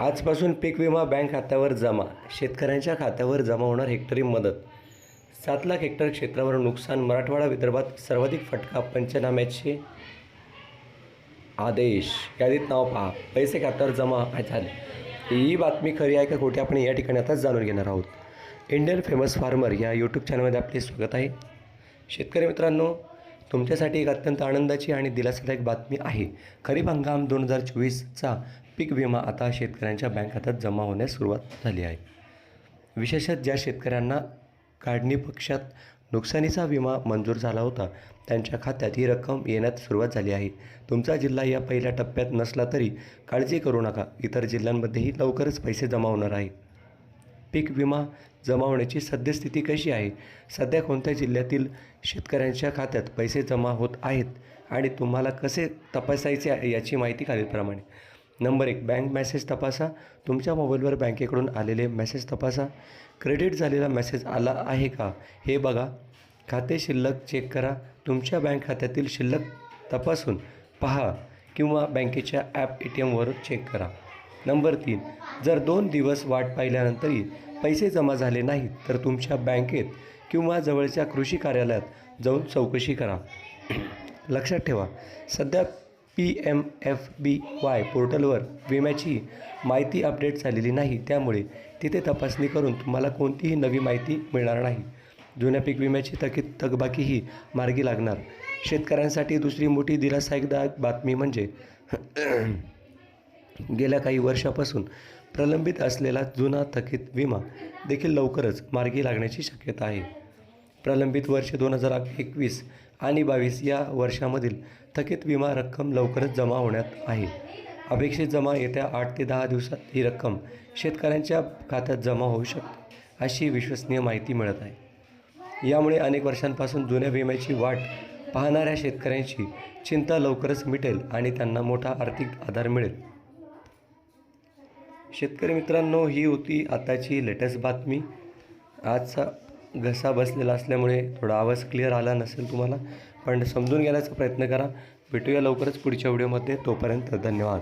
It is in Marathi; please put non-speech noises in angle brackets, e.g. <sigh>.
आजपासून पीक विमा बँक खात्यावर जमा. शेतकऱ्यांच्या खात्यावर जमा होणार हेक्टरी मदत. सात लाख हेक्टर क्षेत्रावर नुकसान मराठवाडा विदर्भात सर्वाधिक फटका पंचनाम्याचे आदेश. यादीत नाव पहा. पैसे खात्यावर जमा झाले. ही बातमी खरी आहे का खोटी आपण या ठिकाणी आताच जाणून घेणार आहोत. इंडियन फेमस फार्मर या यूट्यूब चॅनलमध्ये आपले स्वागत आहे. शेतकरी मित्रांनो तुमच्यासाठी एक अत्यंत आनंदाची आणि दिलासादायक बातमी आहे. खरीप हंगाम दोन हजार चोवीसचा. पीक विमा आता शेतकऱ्यांच्या बँक खात्यात जमा होण्यास सुरुवात झाली आहे. विशेषतः ज्या शेतकऱ्यांना काढणी पक्षात नुकसानीचा विमा मंजूर झाला होता त्यांच्या खात्यात ही रक्कम येण्यास सुरुवात झाली आहे. तुमचा जिल्हा या पहिल्या टप्प्यात नसला तरी काळजी करू नका इतर जिल्ह्यांमध्येही लवकरच पैसे जमा होणार आहे पीक विमा जमा होण्याची सद्यस्थिती कशी आहे? सध्या कोणत्या जिल्ह्यातील शेतकऱ्यांच्या खात्यात पैसे जमा होत आहेत आणि तुम्हाला कसे तपासायचे याची माहिती खालीलप्रमाणे. नंबर एक बँक मेसेज तपासा. तुमच्या मोबाईलवर बँकेकडून आलेले मेसेज तपासा. क्रेडिट झालेला मेसेज आला आहे का? हे बघा. खाते शिल्लक चेक करा. तुमच्या बँक खात्यातील शिल्लक तपासून पहा किंवा बँकेच्या ॲप ए टी एमवर चेक करा. नंबर तीन जर दोन दिवस वाट पाहिल्यानंतरही पैसे जमा झाले नाहीत तर तुमच्या बँकेत किंवा जवळच्या कृषी कार्यालयात जाऊन चौकशी करा. लक्षात ठेवा. सध्या P M F B Y पोर्टलवर विम्याची माहिती अपडेट झालेली नाही त्यामुळे तिथे तपासणी करून तुम्हाला कोणतीही नवी माहिती मिळणार नाही. जुन्या पीक विम्याची थकीत थकबाकीही मार्गी लागणार. शेतकऱ्यांसाठी दुसरी मोठी दिलासादायक बातमी म्हणजे <clears throat> गेल्या काही वर्षापासून प्रलंबित असलेला जुना थकीत विमा देखील लवकरच मार्गी लागण्याची शक्यता आहे. प्रलंबित वर्ष दोन हजार एकवीस आणि बावीस या वर्षामधील थकीत विमा रक्कम लवकरच जमा होण्यात आहे. अपेक्षित जमा येत्या आठ ते दहा दिवसात ही रक्कम शेतकऱ्यांच्या खात्यात जमा होऊ शकते अशी विश्वसनीय माहिती मिळत आहे. यामुळे अनेक वर्षांपासून जुन्या विम्याची वाट पाहणाऱ्या शेतकऱ्यांची चिंता लवकरच मिटेल आणि त्यांना मोठा आर्थिक आधार मिळेल. शेतकरी मित्रांनो ही होती आताची लेटेस्ट बातमी. आजचा घसा बसलेला असल्यामुळे थोडा आवाज क्लिअर आला नसेल तुम्हाला पण समजून घेण्याचा प्रयत्न करा. भेटूया लवकरच पुढच्या व्हिडिओमध्ये तोपर्यंत धन्यवाद.